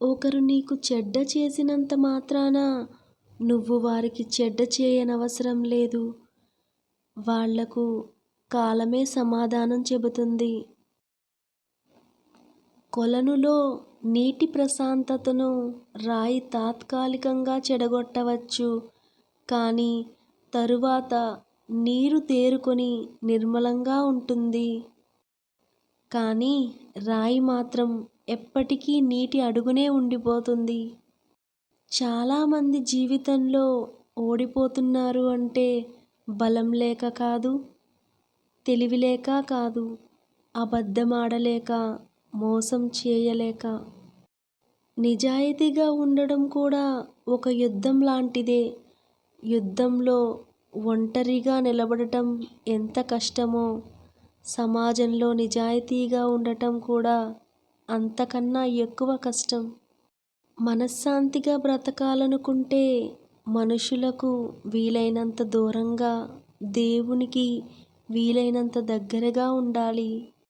ఒకరు నీకు చెడ్డ చేసినంత మాత్రాన నువ్వు వారికి చెడ్డ చేయనవసరం లేదు. వాళ్ళకు కాలమే సమాధానం చెబుతుంది. కొలనులో నీటి ప్రశాంతతను రాయి తాత్కాలికంగా చెడగొట్టవచ్చు. కానీ తరువాత నీరు తేరుకొని నిర్మలంగా ఉంటుంది. కానీ రాయి మాత్రం ఎప్పటికీ నీటి అడుగునే ఉండిపోతుంది. చాలామంది జీవితంలో ఓడిపోతున్నారు అంటే బలం లేక కాదు తెలివి లేక కాదు అబద్ధమాడలేక మోసం చేయలేక. నిజాయితీగా ఉండడం కూడా ఒక యుద్ధం లాంటిదే. యుద్ధంలో ఒంటరిగా నిలబడటం ఎంత కష్టమో సమాజంలో నిజాయితీగా ఉండటం కూడా అంతకన్నా ఎక్కువ కష్టం. మనశ్శాంతిగా బ్రతకాలనుకుంటే మనుషులకు వీలైనంత దూరంగా దేవునికి వీలైనంత దగ్గరగా ఉండాలి.